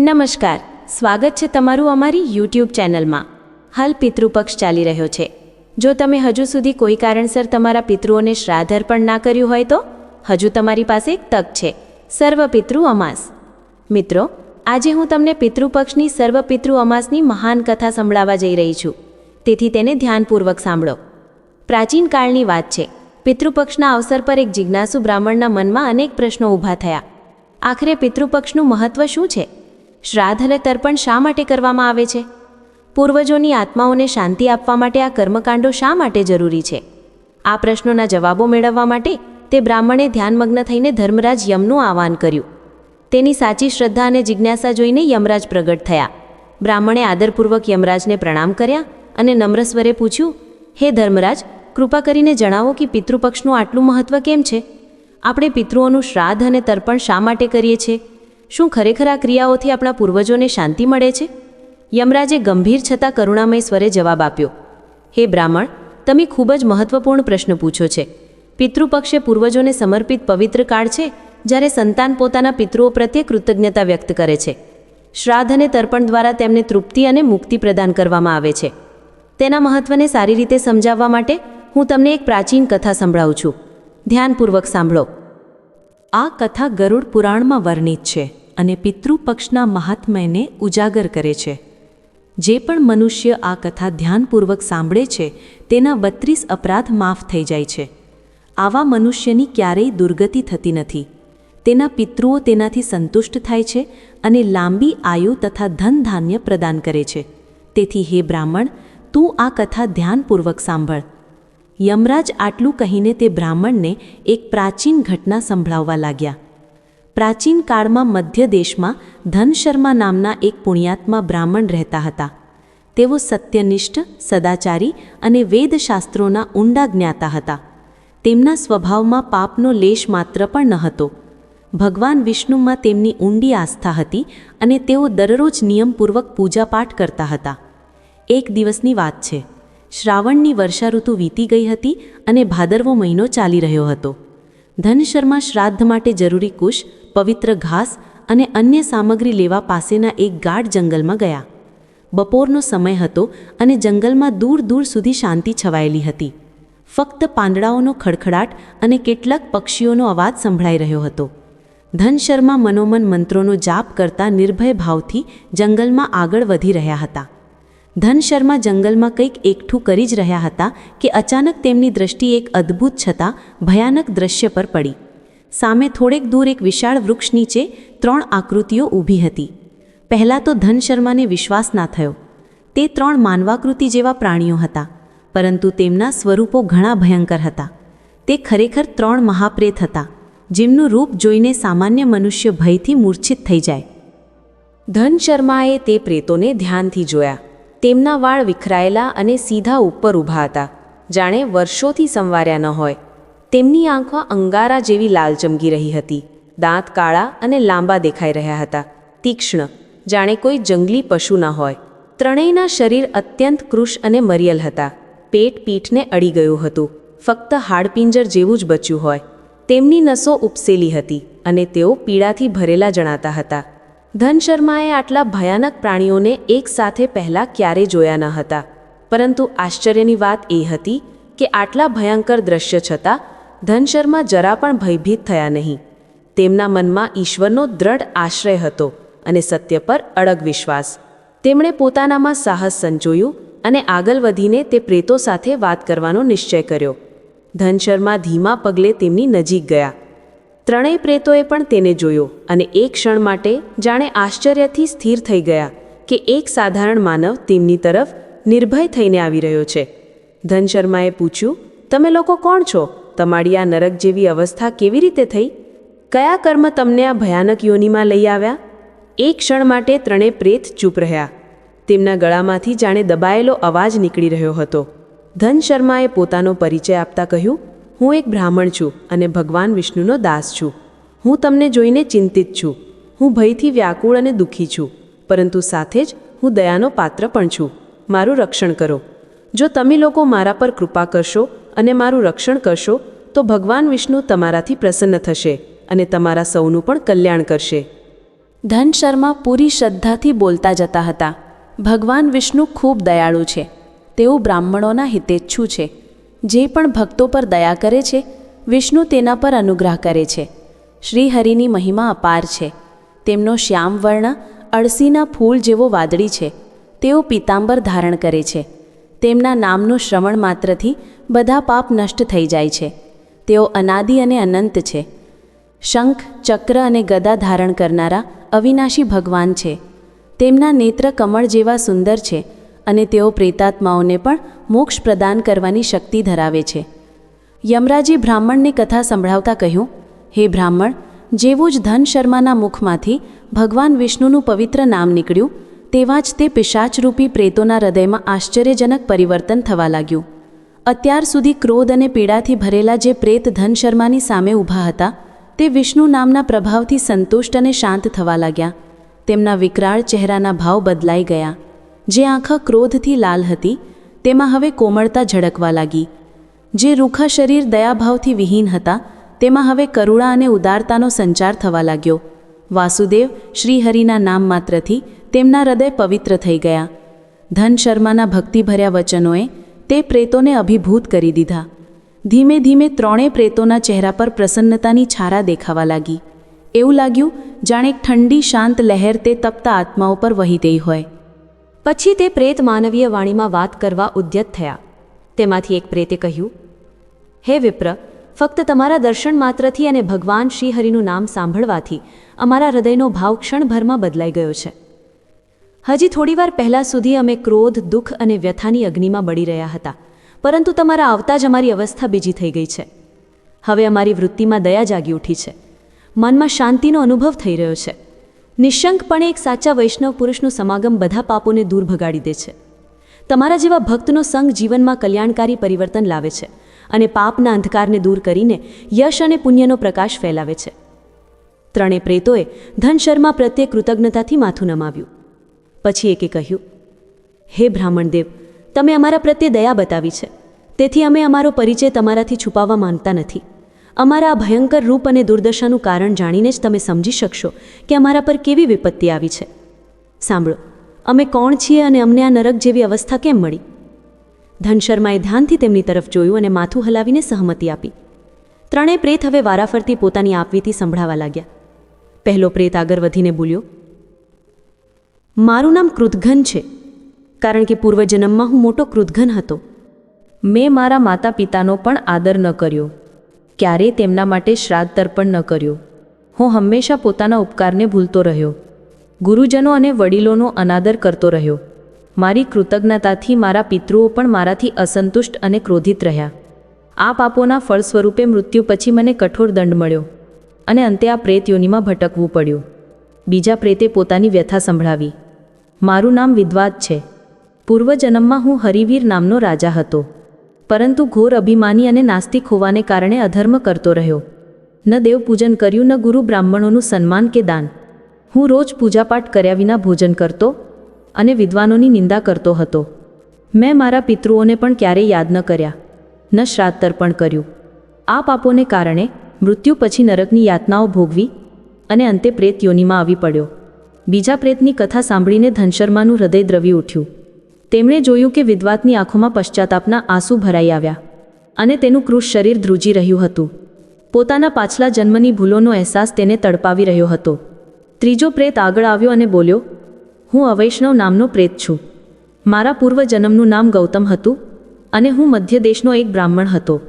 નમસ્કાર. સ્વાગત છે તમારું અમારી યુટ્યુબ ચેનલમાં. હાલ પિતૃપક્ષ ચાલી રહ્યો છે. જો તમે હજુ સુધી કોઈ કારણસર તમારા પિતૃઓને શ્રાદ્ધ અર્પણ ના કર્યું હોય તો હજુ તમારી પાસે એક તક છે. સર્વ પિતૃ અમાસ. મિત્રો, આજે હું તમને પિતૃપક્ષની સર્વ પિતૃ અમાસની મહાન કથા સંભળાવવા જઈ રહી છું. તેથી તેને ધ્યાનપૂર્વક સાંભળો. પ્રાચીન કાળની વાત છે. પિતૃપક્ષના અવસર પર એક જિજ્ઞાસુ બ્રાહ્મણના મનમાં અનેક પ્રશ્નો ઊભા થયા. આખરે પિતૃપક્ષનું મહત્વ શું છે? શ્રાદ્ધ અને તર્પણ શા માટે કરવામાં આવે છે? પૂર્વજોની આત્માઓને શાંતિ આપવા માટે આ કર્મકાંડો શા માટે જરૂરી છે? આ પ્રશ્નોના જવાબો મેળવવા માટે તે બ્રાહ્મણે ધ્યાનમગ્ન થઈને ધર્મરાજ યમનું આહવાન કર્યું. તેની સાચી શ્રદ્ધા અને જિજ્ઞાસા જોઈને યમરાજ પ્રગટ થયા. બ્રાહ્મણે આદરપૂર્વક યમરાજને પ્રણામ કર્યા અને નમ્ર સ્વરે પૂછ્યું, હે ધર્મરાજ, કૃપા કરીને જણાવો કે પિતૃપક્ષનું આટલું મહત્વ કેમ છે? આપણે પિતૃઓનું શ્રાદ્ધ અને તર્પણ શા માટે કરીએ છીએ? શું ખરેખર આ ક્રિયાઓથી આપણા પૂર્વજોને શાંતિ મળે છે? યમરાજે ગંભીર છતાં કરુણામય સ્વરે જવાબ આપ્યો, હે બ્રાહ્મણ, તમે ખૂબ જ મહત્વપૂર્ણ પ્રશ્ન પૂછો છે. પિતૃપક્ષે પૂર્વજોને સમર્પિત પવિત્ર કાળ છે, જ્યારે સંતાન પોતાના પિતૃઓ પ્રત્યે કૃતજ્ઞતા વ્યક્ત કરે છે. શ્રાદ્ધ અને તર્પણ દ્વારા તેમને તૃપ્તિ અને મુક્તિ પ્રદાન કરવામાં આવે છે. તેના મહત્વને સારી રીતે સમજાવવા માટે હું તમને એક પ્રાચીન કથા સંભળાવું છું. ધ્યાનપૂર્વક સાંભળો. આ કથા ગરુડ પુરાણમાં વર્ણિત છે. અને પિતૃપક્ષના મહાત્મ્યને ઉજાગર કરે છે. જે પણ મનુષ્ય આ કથા ધ્યાનપૂર્વક સાંભળે છે, તેના બત્રીસ અપરાધ માફ થઈ જાય છે. આવા મનુષ્યની ક્યારેય દુર્ગતિ થતી નથી. તેના પિતૃઓ તેનાથી સંતુષ્ટ થાય છે અને લાંબી આયુ તથા ધન ધાન્ય પ્રદાન કરે છે. તેથી હે બ્રાહ્મણ, તું આ કથા ધ્યાનપૂર્વક સાંભળ. યમરાજ આટલું કહીને તે બ્રાહ્મણને એક પ્રાચીન ઘટના સંભળાવવા લાગ્યા. પ્રાચીન કાળમાં મધ્ય દેશમાં ધનશર્મા નામના એક પુણ્યાત્મા બ્રાહ્મણ રહેતા હતા. તેઓ સત્યનિષ્ઠ, સદાચારી અને વેદશાસ્ત્રોના ઊંડા જ્ઞાતા હતા. તેમના સ્વભાવમાં પાપનો લેશ માત્ર પણ ન હતો. ભગવાન વિષ્ણુમાં તેમની ઊંડી આસ્થા હતી અને તેઓ દરરોજ નિયમપૂર્વક પૂજાપાઠ કરતા હતા. એક દિવસની વાત છે. શ્રાવણની વર્ષાઋતુ વીતી ગઈ હતી અને ભાદરવો મહિનો ચાલી રહ્યો હતો. ધનશર્મા શ્રાદ્ધ માટે જરૂરી કુશ, પવિત્ર ઘાસ અને અન્ય સામગ્રી લેવા પાસેના એક ગાઢ જંગલમાં ગયા. બપોરનો સમય હતો અને જંગલમાં દૂર દૂર સુધી શાંતિ છવાયેલી હતી. ફક્ત પાંદડાઓનો ખડખડાટ અને કેટલાક પક્ષીઓનો અવાજ સંભળાઈ રહ્યો હતો. ધનશર્મા મનોમન મંત્રોનો જાપ કરતા નિર્ભય ભાવથી જંગલમાં આગળ વધી રહ્યા હતા. ધનશર્મા જંગલમાં કંઈક એકઠું કરી જ રહ્યા હતા કે અચાનક તેમની દ્રષ્ટિ એક અદ્ભુત છતાં ભયાનક દ્રશ્ય પર પડી. સામે થોડેક દૂર એક વિશાળ વૃક્ષ નીચે ત્રણ આકૃતિઓ ઊભી હતી. પહેલાં તો ધન શર્માને વિશ્વાસ ના થયો. તે ત્રણ માનવાકૃતિ જેવા પ્રાણીઓ હતા, પરંતુ તેમના સ્વરૂપો ઘણા ભયંકર હતા. તે ખરેખર ત્રણ મહાપ્રેત હતા, જેમનું રૂપ જોઈને સામાન્ય મનુષ્ય ભયથી મૂર્છિત થઈ જાય. ધન શર્માએ તે પ્રેતોને ધ્યાનથી જોયા. તેમના વાળ વિખરાયેલા અને સીધા ઉપર ઊભા હતા. જાણે વર્ષોથી સંવાર્યા ન હોય. તેમની આંખો અંગારા જેવી લાલ ચમકી રહી હતી. દાંત કાળા અને લાંબા દેખાઈ રહ્યા હતા. તીક્ષ્ણ. જાણે કોઈ જંગલી પશુ ન હોય. ત્રણેયના શરીર અત્યંત કૃશ અને મરિયલ હતા. પેટ પીઠને અડી ગયું હતું. ફક્ત હાડપિંજર જેવું જ બચ્યું હોય. તેમની નસો ઉપસેલી હતી અને તેઓ પીડાથી ભરેલા જણાતા હતા. ધનશર્માએ આટલા ભયાનક પ્રાણીઓને એકસાથે પહેલાં ક્યારેય જોયા ન હતા? પરંતુ આશ્ચર્યની વાત એ હતી કે આટલા ભયંકર દ્રશ્ય છતાં ધનશર્મા જરા પણ ભયભીત થયા નહીં. તેમના મનમાં ઈશ્વરનો દ્રઢ આશ્રય હતો અને સત્ય પર અડગ વિશ્વાસ. તેમણે પોતાનામાં સાહસ સંચોયું અને આગળ વધીને તે પ્રેતો સાથે વાત કરવાનો નિશ્ચય કર્યો. ધનશર્મા ધીમા પગલે તેમની નજીક ગયા. ત્રણેય પ્રેતોએ પણ તેને જોયો અને એક ક્ષણ માટે જાણે આશ્ચર્યથી સ્થિર થઈ ગયા કે એક સાધારણ માનવ તેમની તરફ નિર્ભય થઈને આવી રહ્યો છે. ધનશર્માએ પૂછ્યું, તમે લોકો કોણ છો? તમારી આ નરક જેવી અવસ્થા કેવી રીતે થઈ? કયા કર્મ તમને આ ભયાનક યોનિમાં લઈ આવ્યા? એક ક્ષણ માટે ત્રણેય પ્રેત ચૂપ રહ્યા. તેમના ગળામાંથી જાણે દબાયેલો અવાજ નીકળી રહ્યો હતો. ધનશર્માએ પોતાનો પરિચય આપતા કહ્યું હું એક બ્રાહ્મણ છું અને ભગવાન વિષ્ણુનો દાસ છું. હું તમને જોઈને ચિંતિત છું. હું ભયથી વ્યાકુળ અને દુઃખી છું, પરંતુ સાથે જ હું દયાનો પાત્ર પણ છું. મારું રક્ષણ કરો. જો તમે લોકો મારા પર કૃપા કરશો અને મારું રક્ષણ કરશો, તો ભગવાન વિષ્ણુ તમારાથી પ્રસન્ન થશે અને તમારા સૌનું પણ કલ્યાણ કરશે. ધન શર્મા પૂરી શ્રદ્ધાથી બોલતા જતા હતા. ભગવાન વિષ્ણુ ખૂબ દયાળુ છે. તેઓ બ્રાહ્મણોના હિતેચ્છુ છે. જે પણ ભક્તો પર દયા કરે છે, વિષ્ણુ તેના પર અનુગ્રહ કરે છે. શ્રીહરિની મહિમા અપાર છે. તેમનો શ્યામ વર્ણ અળસીના ફૂલ જેવો વાદળી છે. તેઓ પીતાંબર ધારણ કરે છે. તેમના નામનું શ્રવણ માત્રથી બધા પાપ નષ્ટ થઈ જાય છે. તેઓ અનાદિ અને અનંત છે. શંખ, ચક્ર અને ગદા ધારણ કરનારા અવિનાશી ભગવાન છે. તેમના નેત્ર કમળ જેવા સુંદર છે. અને તેઓ પ્રેતાત્માઓને પણ મોક્ષ પ્રદાન કરવાની શક્તિ ધરાવે છે. યમરાજે બ્રાહ્મણને કથા સંભળાવતા કહ્યું, હે બ્રાહ્મણ, જેવું જ ધન શર્માના મુખમાંથી ભગવાન વિષ્ણુનું પવિત્ર નામ નીકળ્યું, તેવા જ તે પિશાચરૂપી પ્રેતોના હૃદયમાં આશ્ચર્યજનક પરિવર્તન થવા લાગ્યું. અત્યાર સુધી ક્રોધ અને પીડાથી ભરેલા જે પ્રેત ધન શર્માની સામે ઊભા હતા, તે વિષ્ણુ નામના પ્રભાવથી સંતુષ્ટ અને શાંત થવા લાગ્યા. તેમના વિકરાળ ચહેરાના ભાવ બદલાઈ ગયા. જે આંખા ક્રોધથી લાલ હતી, તેમાં હવે કોમળતા ઝળકવા લાગી. જે રૂખા શરીર દયાભાવથી વિહીન હતા, તેમાં હવે કરુણા અને ઉદારતાનો સંચાર થવા લાગ્યો. વાસુદેવ શ્રીહરિના નામ માત્રથી તેમના હૃદય પવિત્ર થઈ ગયા. ધન શર્માના ભક્તિભર્યા વચનોએ તે પ્રેતોને અભિભૂત કરી દીધા. ધીમે ધીમે ત્રણેય પ્રેતોના ચહેરા પર પ્રસન્નતાની છારા દેખાવા લાગી. એવું લાગ્યું, જાણે એક ઠંડી શાંત લહેર તે તપતા આત્માઓ પર વહી ગઈ હોય. પછી તે પ્રેત માનવીય વાણીમાં વાત કરવા ઉદ્યત થયા. તેમાંથી એક પ્રેતે કહ્યું, હે વિપ્ર, ફક્ત તમારા દર્શન માત્રથી અને ભગવાન શ્રીહરિનું નામ સાંભળવાથી અમારા હૃદયનો ભાવ ક્ષણભરમાં બદલાઈ ગયો છે. હજી થોડીવાર પહેલાં સુધી અમે ક્રોધ, દુઃખ અને વ્યથાની અગ્નિમાં બળી રહ્યા હતા, પરંતુ તમારા આવતા જ અમારી અવસ્થા બીજી થઈ ગઈ છે. હવે અમારી વૃત્તિમાં દયા જાગી ઉઠી છે. મનમાં શાંતિનો અનુભવ થઈ રહ્યો છે. નિશંકપણે એક સાચા વૈષ્ણવ પુરુષનું સમાગમ બધા પાપોને દૂર ભગાડી દે છે. તમારા જેવા ભક્તનો સંગ જીવનમાં કલ્યાણકારી પરિવર્તન લાવે છે અને પાપના અંધકારને દૂર કરીને યશ અને પુણ્યનો પ્રકાશ ફેલાવે છે. ત્રણે પ્રેતોએ ધન શર્મા પ્રત્યે કૃતજ્ઞતાથી માથું નમાવ્યું. પછી એકે કહ્યું, હે બ્રાહ્મણદેવ તમે અમારા પ્રત્યે દયા બતાવી છે. તેથી અમે અમારો પરિચય તમારાથી છુપાવવા માંગતા નથી. અમારા આ ભયંકર રૂપ અને દુર્દશાનું કારણ જાણીને જ તમે સમજી શકશો કે અમારા પર કેવી વિપત્તિ આવી છે. સાંભળો, અમે કોણ છીએ અને અમને આ નરક જેવી અવસ્થા કેમ મળી? ધનશર્માએ ધ્યાનથી તેમની તરફ જોયું અને માથું હલાવીને સહમતિ આપી. ત્રણેય પ્રેત હવે વારાફરતી પોતાની આપવીથી સંભળાવા લાગ્યા. પહેલો પ્રેત આગળ વધીને બોલ્યો, મારું નામ કૃતઘન છે, કારણ કે પૂર્વજન્મમાં હું મોટો કૃતઘન હતો. મેં મારા માતા પિતાનો પણ આદર ન કર્યો. ક્યારેય તેમના માટે શ્રાદ્ધ તર્પણ ન કર્યો. હું હંમેશા પોતાના ઉપકારને ભૂલતો રહ્યો. ગુરુજનો અને વડીલોનો અનાદર કરતો રહ્યો. મારી કૃતજ્ઞતાથી મારા પિતૃઓ પણ મારાથી અસંતુષ્ટ અને ક્રોધિત રહ્યા. આ પાપોના ફળ સ્વરૂપે મૃત્યુ પછી મને કઠોર દંડ મળ્યો અને અંતે આ પ્રેત યોનિમાં ભટકવું પડ્યું. બીજા પ્રેતે પોતાની વ્યથા સંભળાવી. મારું નામ વિદ્વાદ છે. પૂર્વજન્મમાં હું હરિવીર નામનો રાજા હતો. પરંતુ ઘોર અભિમાની અને નાસ્તિક હોવાને કારણે અધર્મ કરતો રહ્યો. ન દેવપૂજન કર્યું, ન ગુરુ બ્રાહ્મણોનું સન્માન કે દાન. હું રોજ પૂજાપાઠ કર્યા વિના ભોજન કરતો અને વિદ્વાનોની નિંદા કરતો હતો. મેં મારા પિતૃઓને પણ ક્યારેય યાદ ન કર્યા, ન શ્રાદ્ધ તર્પણ કર્યું. આ પાપોને કારણે મૃત્યુ પછી નરકની યાતનાઓ ભોગવી અને અંતે પ્રેત યોનિમાં આવી પડ્યો. બીજા પ્રેતની કથા સાંભળીને ધનશર્માનું હૃદય દ્રવી ઉઠ્યું. તેમણે જોયું કે વિદ્વાતની આંખોમાં પશ્ચાતાપના આંસુ ભરાઈ આવ્યા અને તેનું કૃશ શરીર ધ્રુજી રહ્યું હતું. પોતાના પાછલા જન્મની ભૂલોનો અહેસાસ તેને તડપાવી રહ્યો હતો. ત્રીજો પ્રેત આગળ આવ્યો અને બોલ્યો, હું અવૈષ્ણવ નામનો પ્રેત છું. મારા પૂર્વજન્મનું નામ ગૌતમ હતું અને હું મધ્ય દેશનો એક બ્રાહ્મણ હતો.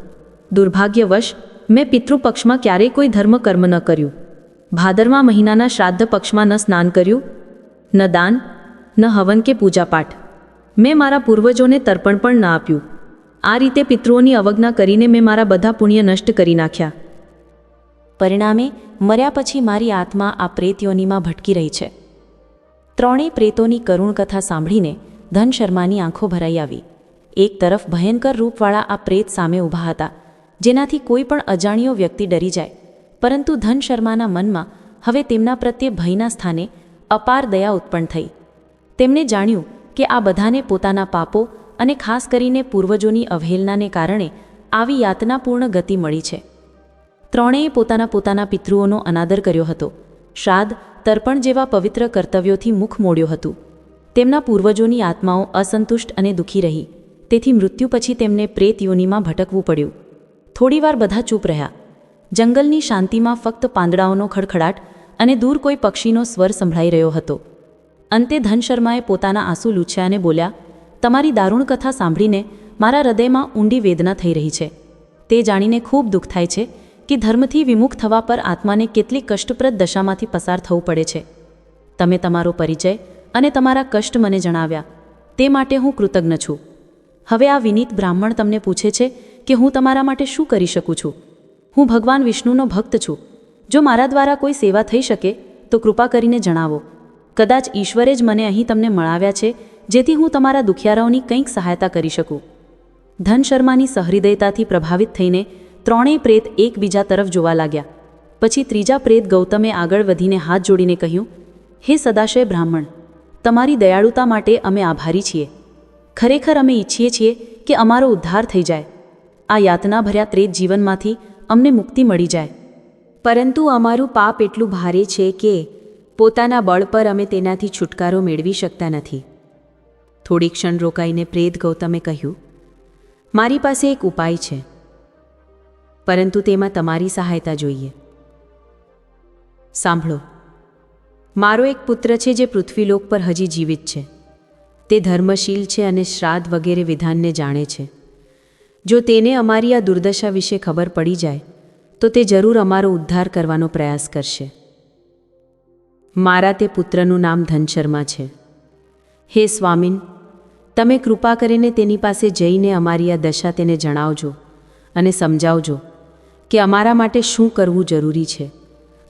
દુર્ભાગ્યવશ, મેં પિતૃપક્ષમાં ક્યારેય કોઈ ધર્મ કર્મ ન કર્યું. ભાદરવા મહિનાના શ્રાદ્ધ પક્ષમાં ન સ્નાન કર્યું, ન દાન, ન હવન કે પૂજાપાઠ. મેં મારા પૂર્વજોને તર્પણ પણ ન આપ્યું. આ રીતે પિતૃઓની અવજ્ઞા કરીને મેં મારા બધા પુણ્ય નષ્ટ કરી નાખ્યા. પરિણામે, મર્યા પછી મારી આત્મા આ પ્રેતયોનીમાં ભટકી રહી છે. ત્રણેય પ્રેતોની કરુણ કથા સાંભળીને ધન શર્માની આંખો ભરાઈ આવી. એક તરફ ભયંકર રૂપવાળા આ પ્રેત સામે ઊભા હતા, જેનાથી કોઈ પણ અજાણ્યો વ્યક્તિ ડરી જાય. પરંતુ ધન શર્માના મનમાં હવે તેમના પ્રત્યે ભયના સ્થાને અપાર દયા ઉત્પન્ન થઈ. તેમણે જાણ્યું કે આ બધાને પોતાના પાપો અને ખાસ કરીને પૂર્વજોની અવહેલનાને કારણે આવી યાતનાપૂર્ણ ગતિ મળી છે. ત્રણેય પોતાના પોતાના પિતૃઓનો અનાદર કર્યો હતો. શ્રાદ્ધ, તર્પણ જેવા પવિત્ર કર્તવ્યોથી મુખ મોડ્યું હતું. તેમના પૂર્વજોની આત્માઓ અસંતુષ્ટ અને દુઃખી રહી. તેથી મૃત્યુ પછી તેમને પ્રેત યોનિમાં ભટકવું પડ્યું. થોડીવાર બધા ચૂપ રહ્યા. જંગલની શાંતિમાં ફક્ત પાંદડાઓનો ખડખડાટ અને દૂર કોઈ પક્ષીનો સ્વર સંભળાઈ રહ્યો હતો. અંતે ધન શર્માએ પોતાના આંસુ લૂછ્યા અને બોલ્યા, તમારી દારૂણ કથા સાંભળીને મારા હૃદયમાં ઊંડી વેદના થઈ રહી છે. તે જાણીને ખૂબ દુઃખ થાય છે કે ધર્મથી વિમુખ થવા પર આત્માને કેટલી કષ્ટપ્રદ દશામાંથી પસાર થવું પડે છે. તમે તમારો પરિચય અને તમારા કષ્ટ મને જણાવ્યા. તે માટે હું કૃતજ્ઞ છું. હવે આ વિનીત બ્રાહ્મણ તમને પૂછે છે કે હું તમારા માટે શું કરી શકું છું? હું ભગવાન વિષ્ણુનો ભક્ત છું. જો મારા દ્વારા કોઈ સેવા થઈ શકે, તો કૃપા કરીને જણાવો. કદાચ ઈશ્વરે જ મને અહીં તમને મળાવ્યા છે, જેથી હું તમારા દુખિયારાઓની કંઈક સહાયતા કરી શકું. ધન શર્માની સહૃદયતાથી પ્રભાવિત થઈને ત્રણેય પ્રેત એકબીજા તરફ જોવા લાગ્યા. પછી ત્રીજા પ્રેત ગૌતમે આગળ વધીને હાથ જોડીને કહ્યું, હે સદાશય બ્રાહ્મણ, તમારી દયાળુતા માટે અમે આભારી છીએ. ખરેખર અમે ઈચ્છીએ છીએ કે અમારો ઉદ્ધાર થઈ જાય. આ યાતનાભર્યા ત્રેત જીવનમાંથી અમને મુક્તિ મળી જાય. પરંતુ અમારું પાપ એટલું ભારે છે કે પોતાના બળ પર અમે તેનાથી છુટકારો મેળવી શકતા નથી. થોડી ક્ષણ રોકાઈને પ્રેત ગૌતમે કહ્યું, મારી પાસે એક ઉપાય છે. પરંતુ તેમાં તમારી સહાયતા જોઈએ. સાંભળો. મારો એક પુત્ર છે જે પૃથ્વીલોક પર હજી જીવિત છે. તે ધર્મશીલ છે અને શ્રાદ્ધ વગેરે વિધાનને જાણે છે. જો તેને અમારી આ દુર્દશા વિશે ખબર પડી જાય, તો તે જરૂર અમારો ઉદ્ધાર કરવાનો પ્રયાસ કરશે. મારા તે પુત્રનું નામ ધનશર્મા છે. હે સ્વામીન, તમે કૃપા કરીને તેની પાસે જઈને અમારી આ દશા તેને જણાવજો અને સમજાવજો કે અમારા માટે શું કરવું જરૂરી છે.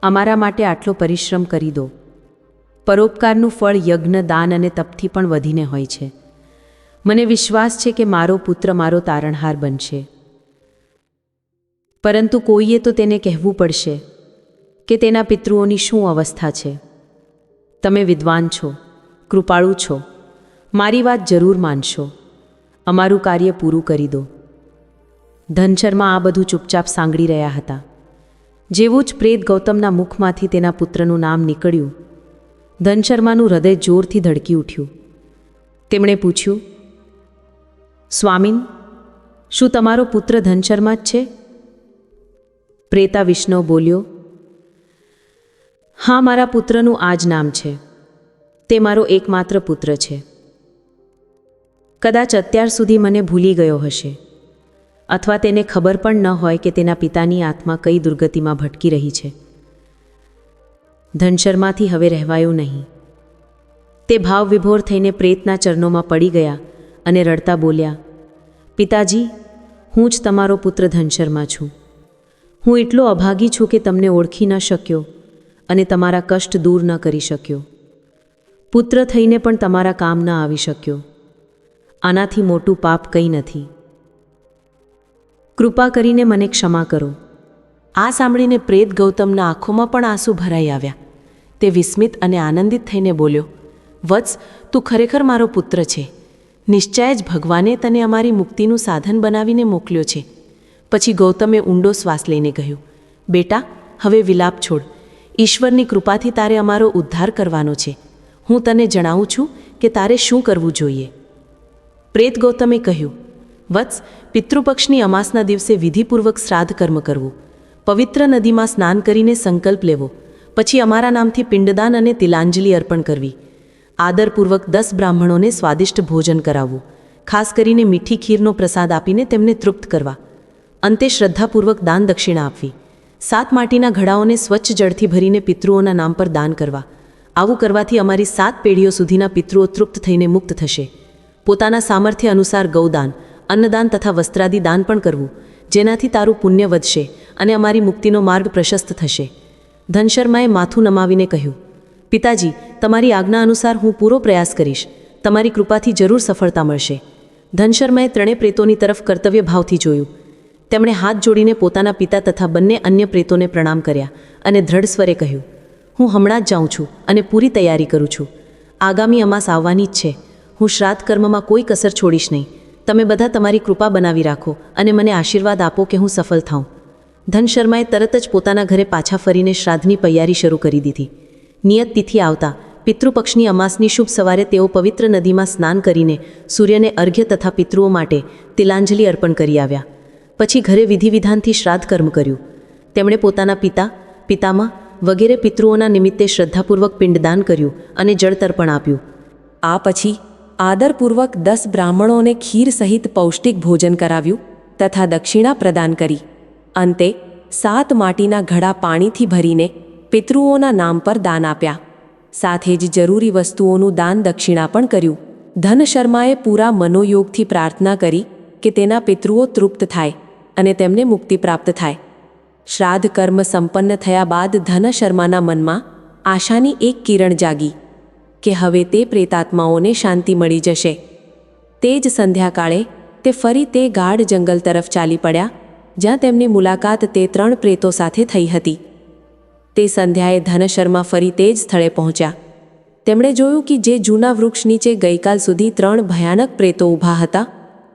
અમારા માટે આટલો પરિશ્રમ કરી દો. પરોપકારનું ફળ યજ્ઞ, દાન અને તપથી પણ વધીને હોય છે. મને વિશ્વાસ છે કે મારો પુત્ર મારો તારણહાર બનશે. પરંતુ કોઈએ તો તેને કહેવું પડશે કે તેના પિતૃઓની શું અવસ્થા છે? તમે વિદ્વાન છો, કૃપાળુ છો, મારી વાત જરૂર માનશો, અમારું કાર્ય પૂરું કરી દો. ધનશર્મા આ બધું ચૂપચાપ સાંગળી રહ્યા હતા. જેવું જ પ્રેત ગૌતમના મુખમાંથી તેના પુત્રનું નામ નીકળ્યું, ધનશર્માનું હૃદય જોરથી ધડકી ઉઠ્યું. તેમણે પૂછ્યું, સ્વામીન, શું તમારો પુત્ર ધનશર્મા જ છે? પ્રેતા વિષ્ણુ બોલ્યો હા, મારા પુત્રનું આ જ નામ છે. તે મારો એકમાત્ર પુત્ર છે. કદાચ અત્યાર સુધી મને ભૂલી ગયો હશે, અથવા તેને ખબર પણ ન હોય કે તેના પિતાની આત્મા કઈ દુર્ગતિમાં ભટકી રહી છે. ધનશરમાંથી હવે રહેવાયું નહીં. તે ભાવ વિભોર થઈને પ્રેતના ચરણોમાં પડી ગયા અને રડતા બોલ્યા, પિતાજી, હું જ તમારો પુત્ર ધનશર્મા છું. હું એટલો અભાગી છું કે તમને ઓળખી ન શક્યો. અને તમારા કષ્ટ દૂર ન કરી શક્યો. પુત્ર થઈને પણ તમારા કામ ન આવી શક્યો. આનાથી મોટું પાપ કંઈ નથી. કૃપા કરીને મને ક્ષમા કરો. આ સાંભળીને પ્રેત ગૌતમના આંખોમાં પણ આંસુ ભરાઈ આવ્યા. તે વિસ્મિત અને આનંદિત થઈને બોલ્યો, વત્સ, તું ખરેખર મારો પુત્ર છે. નિશ્ચય જ ભગવાને તને અમારી મુક્તિનું સાધન બનાવીને મોકલ્યો છે. પછી ગૌતમે ઊંડો શ્વાસ લઈને કહ્યું, બેટા, હવે વિલાપ છોડ. ઈશ્વરની કૃપાથી તારે અમારો ઉદ્ધાર કરવાનો છે. હું તને જણાવું છું કે તારે શું કરવું જોઈએ. પ્રેત ગૌતમે કહ્યું, વત્સ, પિતૃપક્ષની અમાસના દિવસે વિધિપૂર્વક શ્રાદ્ધ કર્મ કરવું. પવિત્ર નદીમાં સ્નાન કરીને સંકલ્પ લેવો. પછી અમારા નામથી પિંડદાન અને તિલાંજલિ અર્પણ કરવી. આદરપૂર્વક દસ બ્રાહ્મણોને સ્વાદિષ્ટ ભોજન કરાવવું. ખાસ કરીને મીઠી ખીરનો પ્રસાદ આપીને તેમને તૃપ્ત કરવા. અંતે શ્રદ્ધાપૂર્વક દાન દક્ષિણા આપવી. સાત માટીના ઘડાઓને સ્વચ્છ જળથી ભરીને પિતૃઓના નામ પર દાન કરવા. આવું કરવાથી અમારી સાત પેઢીઓ સુધીના પિતૃઓ તૃપ્ત થઈને મુક્ત થશે. પોતાના સામર્થ્ય અનુસાર ગૌદાન, અન્નદાન તથા વસ્ત્રાદિ દાન પણ કરવું, જેનાથી તારું પુણ્ય વધશે અને અમારી મુક્તિનો માર્ગ પ્રશસ્ત થશે. ધનશર્માએ માથું નમાવીને કહ્યું, પિતાજી, તમારી આજ્ઞા અનુસાર હું પૂરો પ્રયાસ કરીશ. તમારી કૃપાથી જરૂર સફળતા મળશે. ધનશર્માએ ત્રણે પ્રેતોની તરફ કર્તવ્ય ભાવથી જોયું. તેમણે હાથ જોડીને પોતાના પિતા તથા બંને અન્ય પ્રેતોને પ્રણામ કર્યા અને દ્રઢ સ્વરે કહ્યું, હું હમણાં જ જાઉં છું અને પૂરી તૈયારી કરું છું. આગામી અમાસ આવવાની જ છે. હું શ્રાદ્ધ કર્મમાં કોઈ કસર છોડીશ નહીં. તમે બધા તમારી કૃપા બનાવી રાખો અને મને આશીર્વાદ આપો કે હું સફળ થાઉં. ધન શર્માએ તરત જ પોતાના ઘરે પાછા ફરીને શ્રાદ્ધની તૈયારી શરૂ કરી દીધી. નિયત તિથિ આવતા પિતૃપક્ષની અમાસની શુભ સવારે તેઓ પવિત્ર નદીમાં સ્નાન કરીને સૂર્યને અર્ઘ્ય તથા પિતૃઓ માટે તિલાંજલિ અર્પણ કરી આવ્યા. પછી ઘરે વિધિવિધાનથી શ્રાદ્ધ કર્મ કર્યું. તેમણે પોતાના પિતા, પિતામા વગેરે પિતૃઓના નિમિત્તે શ્રદ્ધાપૂર્વક પિંડદાન કર્યું અને જળતર્પણ આપ્યું. આ પછી આદરપૂર્વક દસ બ્રાહ્મણોને ખીર સહિત પૌષ્ટિક ભોજન કરાવ્યું તથા દક્ષિણા પ્રદાન કરી. અંતે સાત માટીના ઘડા પાણીથી ભરીને પિતૃઓના નામ પર દાન આપ્યા. સાથે જ જરૂરી વસ્તુઓનું દાન દક્ષિણા પણ કર્યું. ધન શર્માએ પૂરા મનોયોગથી પ્રાર્થના કરી કે તેના પિતૃઓ તૃપ્ત થાય. અને તેમને મુક્તિ પ્રાપ્ત થાય. શ્રાદ્ધ કર્મ સંપન્ન થયા બાદ ધન શર્માના મનમાં આશાની એક કિરણ જાગી કે હવે તે પ્રેતાત્માઓને શાંતિ મળી જશે. તે જ સંધ્યાકાળે તે ફરી તે ગાઢ જંગલ તરફ ચાલી પડ્યા, જ્યાં તેમની મુલાકાત તે ત્રણ પ્રેતો સાથે થઈ હતી. તે સંધ્યાએ ધનશર્મા ફરી તે જ સ્થળે પહોંચ્યા. તેમણે જોયું કે જે જૂના વૃક્ષ નીચે ગઈકાલ સુધી ત્રણ ભયાનક પ્રેતો ઊભા હતા,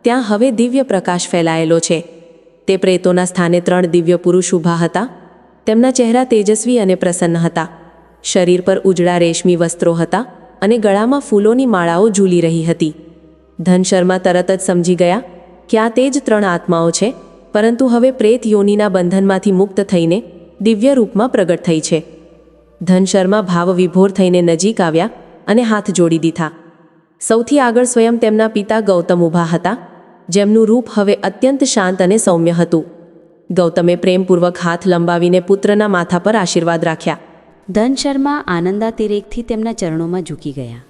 ત્યાં હવે દિવ્ય પ્રકાશ ફેલાયેલો છે. તે પ્રેતોના સ્થાને ત્રણ દિવ્ય પુરુષ ઊભા હતા. તેમના ચહેરા તેજસ્વી અને પ્રસન્ન હતા. શરીર પર ઉજળા રેશમી વસ્ત્રો હતા અને ગળામાં ફૂલોની માળાઓ ઝૂલી રહી હતી. ધનશર્મા તરત જ સમજી ગયા કે આ તે જ ત્રણ આત્માઓ છે, પરંતુ હવે પ્રેત યોનિના બંધનમાંથી મુક્ત થઈને દિવ્ય રૂપમાં પ્રગટ થઈ છે. ધનશર્મા ભાવવિભોર થઈને નજીક આવ્યા અને હાથ જોડી દીધા. સૌથી આગળ સ્વયં તેમના પિતા ગૌતમ ઊભા હતા. જેમનું રૂપ હવે અત્યંત શાંત અને સૌમ્ય હતું. ગૌતમે પ્રેમપૂર્વક હાથ લંબાવીને પુત્રના માથા પર આશીર્વાદ રાખ્યા. ધન શર્મા આનંદાતિરેકથી તેમના ચરણોમાં ઝૂકી ગયા.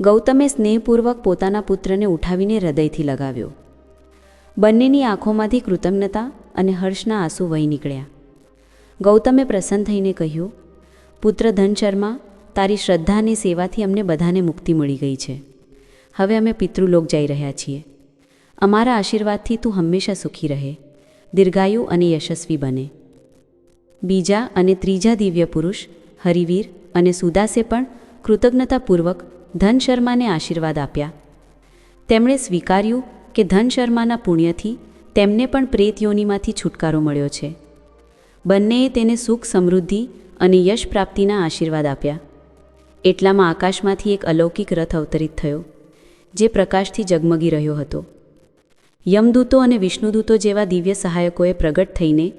ગૌતમે સ્નેહપૂર્વક પોતાના પુત્રને ઉઠાવીને હૃદયથી લગાવ્યો. બંનેની આંખોમાંથી કૃતજ્ઞતા અને હર્ષના આંસુ વહી નીકળ્યા. ગૌતમે પ્રસન્ન થઈને કહ્યું, પુત્ર ધન શર્મા, તારી શ્રદ્ધા અને સેવાથી અમને બધાને મુક્તિ મળી ગઈ છે. હવે અમે પિતૃલોક જઈ રહ્યા છીએ. અમારા આશીર્વાદથી તું હંમેશા સુખી રહે, દીર્ઘાયુ અને યશસ્વી બને. બીજા અને ત્રીજા દિવ્ય પુરુષ, હરિવીર અને સુદાસે પણ કૃતજ્ઞતાપૂર્વક ધન શર્માને આશીર્વાદ આપ્યા. તેમણે સ્વીકાર્યું કે ધન શર્માના પુણ્યથી તેમને પણ પ્રેત યોનિમાંથી છુટકારો મળ્યો છે. બંનેએ તેને સુખ, સમૃદ્ધિ અને યશ પ્રાપ્તિના આશીર્વાદ આપ્યા. એટલામાં આકાશમાંથી એક અલૌકિક રથ અવતરિત થયો, જે પ્રકાશથી જગમગી રહ્યો હતો. યમદૂતો અને વિષ્ણુદૂતો જેવા દિવ્ય સહાયકોએ પ્રગટ થઈને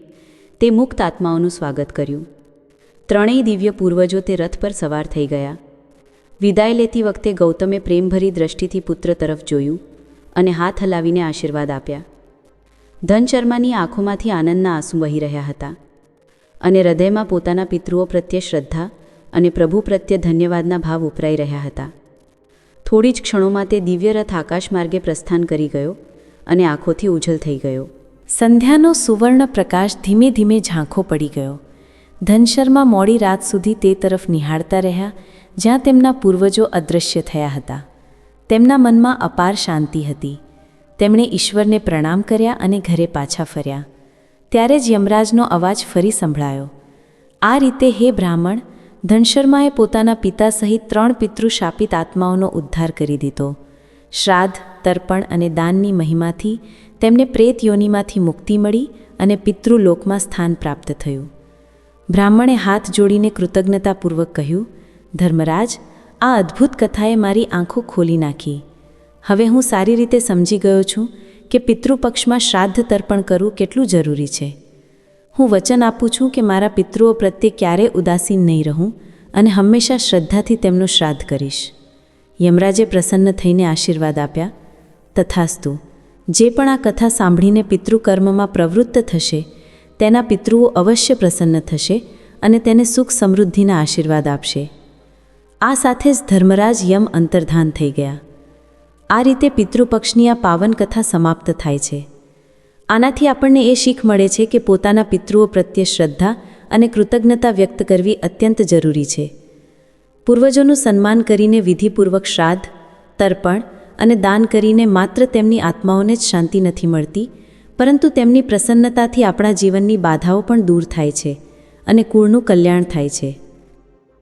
તે મુક્ત આત્માઓનું સ્વાગત કર્યું. ત્રણેય દિવ્ય પૂર્વજો તે રથ પર સવાર થઈ ગયા. વિદાય લેતી વખતે ગૌતમે પ્રેમભરી દ્રષ્ટિથી પુત્ર તરફ જોયું અને હાથ હલાવીને આશીર્વાદ આપ્યા. ધનશર્માની આંખોમાંથી આનંદના આંસુ વહી રહ્યા હતા અને હૃદયમાં પોતાના પિતૃઓ પ્રત્યે શ્રદ્ધા અને પ્રભુ પ્રત્યે ધન્યવાદના ભાવ ઉપરાઈ રહ્યા હતા. થોડી જ ક્ષણોમાં તે દિવ્ય રથ આકાશ માર્ગે પ્રસ્થાન કરી ગયો અને આંખોથી ઉજલ થઈ ગયો. સંધ્યાનો સુવર્ણ પ્રકાશ ધીમે ધીમે ઝાંખો પડી ગયો. ધનશર્મા મોડી રાત સુધી તે તરફ નિહાળતા રહ્યા, જ્યાં તેમના પૂર્વજો અદૃશ્ય થયા હતા. તેમના મનમાં અપાર શાંતિ હતી. તેમણે ઈશ્વરને પ્રણામ કર્યા અને ઘરે પાછા ફર્યા. ત્યારે જ યમરાજનો અવાજ ફરી સંભળાયો. આ રીતે હે બ્રાહ્મણ, ધનશર્માએ પોતાના પિતા સહિત ત્રણ પિતૃશાપિત આત્માઓનો ઉદ્ધાર કરી દીધો. શ્રાદ્ધ તર્પણ અને દાનની મહિમાથી તેમને પ્રેત યોનિમાંથી મુક્તિ મળી અને પિતૃલોકમાં સ્થાન પ્રાપ્ત થયું. બ્રાહ્મણે હાથ જોડીને કૃતજ્ઞતાપૂર્વક કહ્યું, ધર્મરાજ, આ અદ્ભુત કથાએ મારી આંખો ખોલી નાખી. હવે હું સારી રીતે સમજી ગયો છું કે પિતૃપક્ષમાં શ્રાદ્ધ તર્પણ કરવું કેટલું જરૂરી છે. હું વચન આપું છું કે મારા પિતૃઓ પ્રત્યે ક્યારેય ઉદાસીન નહીં રહું અને હંમેશા શ્રદ્ધાથી તેમનું શ્રાદ્ધ કરીશ. યમરાજે પ્રસન્ન થઈને આશીર્વાદ આપ્યા તથાસ્તુ. જે પણ આ કથા સાંભળીને પિતૃકર્મમાં પ્રવૃત્ત થશે, તેના પિતૃઓ અવશ્ય પ્રસન્ન થશે અને તેને સુખ સમૃદ્ધિના આશીર્વાદ આપશે. આ સાથે જ ધર્મરાજ યમ અંતર્ધાન થઈ ગયા. આ રીતે પિતૃપક્ષની આ પાવન કથા સમાપ્ત થાય છે. આનાથી આપણને એ શીખ મળે છે કે પોતાના પિતૃઓ પ્રત્યે શ્રદ્ધા અને કૃતજ્ઞતા વ્યક્ત કરવી અત્યંત જરૂરી છે. પૂર્વજોનું સન્માન કરીને વિધિપૂર્વક શ્રાદ્ધ, તર્પણ અને દાન કરીને માત્ર તેમની આત્માઓને જ શાંતિ નથી મળતી, પરંતુ તેમની પ્રસન્નતાથી આપણા જીવનની બાધાઓ પણ દૂર થાય છે અને કુળનું કલ્યાણ થાય છે.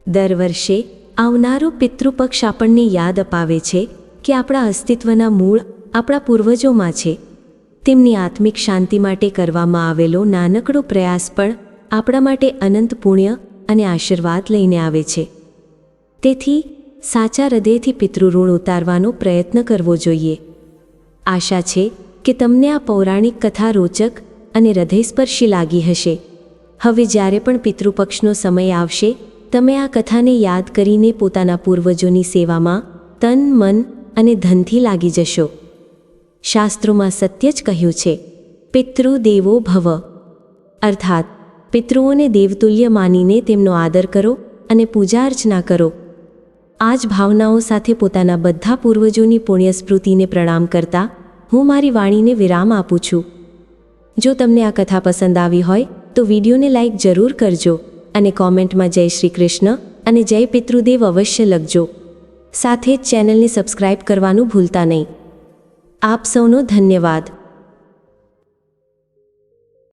દર વર્ષે આવનારો પિતૃપક્ષ આપણને યાદ અપાવે છે કે આપણા અસ્તિત્વના મૂળ આપણા પૂર્વજોમાં છે. તેમની આત્મિક શાંતિ માટે કરવામાં આવેલો નાનકડો પ્રયાસ પણ આપણા માટે અનંત પુણ્ય અને આશીર્વાદ લઈને આવે છે. તેથી સાચા હૃદયથી પિતૃઋણ ઉતારવાનો પ્રયત્ન કરવો જોઈએ. આશા છે કે તમને આ પૌરાણિક કથા રોચક અને હૃદયસ્પર્શી લાગી હશે. હવે જ્યારે પણ પિતૃપક્ષનો સમય આવશે, તમે આ કથાને યાદ કરીને પોતાના પૂર્વજોની સેવામાં તન, મન અને ધનથી લાગી જશો. શાસ્ત્રોમાં સત્ય જ કહ્યું છે પિતૃદેવો ભવ. અર્થાત, પિતૃઓને દેવતુલ્ય માનીને તેમનો આદર કરો અને પૂજા અર્ચના કરો. આ જ ભાવનાઓ સાથે પોતાના બધા પૂર્વજોની પુણ્ય સ્મૃતિને પ્રણામ કરતા હું મારી વાણીને વિરામ આપું છું. જો તમને આ કથા પસંદ આવી હોય, તો વિડીયોને લાઇક જરૂર કરજો અને કોમેન્ટમાં જય શ્રી કૃષ્ણ અને જય પિતૃદેવ અવશ્ય લખજો. સાથે જ ચેનલને સબસ્ક્રાઇબ કરવાનું ભૂલતા નહીં. આપ સૌનો ધન્યવાદ.